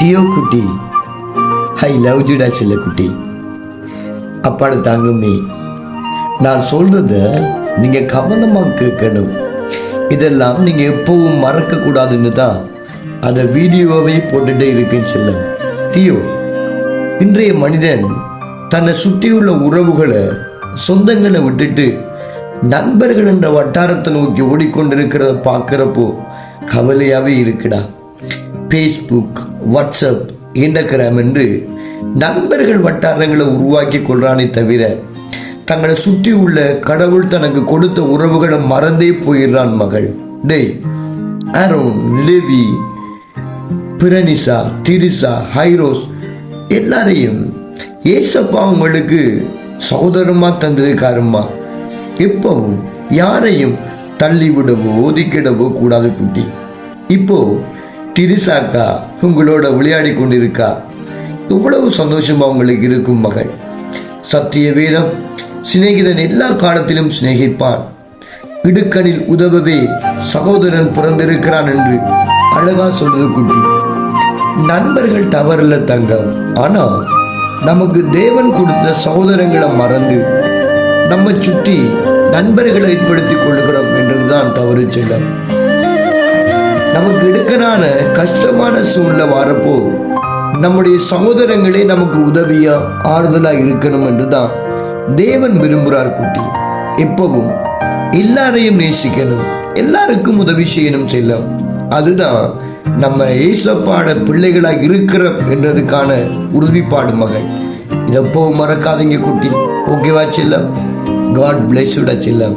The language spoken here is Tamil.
தியோ குட்டி. ஐ லவ் ஜுடா செல்ல குட்டி. அப்பாடு தாங்குமே. நான் சொல்கிறத நீங்கள் கவனமாக கேட்கணும். இதெல்லாம் நீங்கள் எப்பவும் மறக்கக்கூடாதுன்னு தான் அதை வீடியோவே போட்டுகிட்டே இருக்குன்னு சொல்ல. தியோ இன்றைய மனிதன் தன்னை சுற்றியுள்ள உறவுகளை சொந்தங்களை விட்டுட்டு நண்பர்கள் என்ற வட்டாரத்தை நோக்கி ஓடிக்கொண்டிருக்கிறத பார்க்குறப்போ கவலையாகவே இருக்குடா. ஃபேஸ்புக் வாட்ஸ்அப் இன்டகிராம் என்று நண்பர்கள் வட்டாரங்களை உருவாக்கி கொள்றானே தவிர தங்களை சுற்றி உள்ள கடவுள் தனக்கு கொடுத்த உறவுகளை மறந்தே போயிடுறான் மகள். டேய் அரோன் லெவி பிரனிசா திரிசா ஹைரோஸ் எல்லாரையும் ஏசப்பா உங்களுக்கு சகோதரமா தந்திருக்காருமா எப்பவும் யாரையும் தள்ளிவிடவோ ஒதுக்கிடவோ கூடாது குட்டி. இப்போ திரிசாக்கா உங்களோட விளையாடி கொண்டிருக்கா? இவ்வளவு சந்தோஷமா உங்களுக்கு இருக்கும் மகள். சத்திய வேதம் சிநேகிதன் எல்லா காலத்திலும் சிநேகிப்பான். இடுக்கணில் உதவவே சகோதரன் பிறந்திருக்கிறான் என்று அழகா சொல்றது குட்டி நண்பர்கள் தவறில்ல தங்கம். ஆனா நமக்கு தேவன் கொடுத்த சகோதரங்களை மறந்து நம்ம சுற்றி நண்பர்களை ஏற்படுத்திக் கொள்கிறோம் என்றுதான் தவறு செல்லம் நமக்கு இடுக்கனான கஷ்டமான சூழ்நிலை வரப்போ நம்முடைய சகோதரங்களே நமக்கு உதவியா ஆறுதலா இருக்கணும் என்றுதான் தேவன் விரும்புகிறார் குட்டி. எப்பவும் எல்லாரையும் நேசிக்கணும் எல்லாருக்கும் உதவி செய்யணும் செல்லம். அதுதான் நம்ம ஏசப்பாட பிள்ளைகளாக இருக்கிறோம் என்றதுக்கான உறுதிப்பாடு மகள். இதை எப்பவும் மறக்காதீங்க குட்டி. ஓகேவா செல்லம்? காட் பிளெஸ் விட செல்லம்.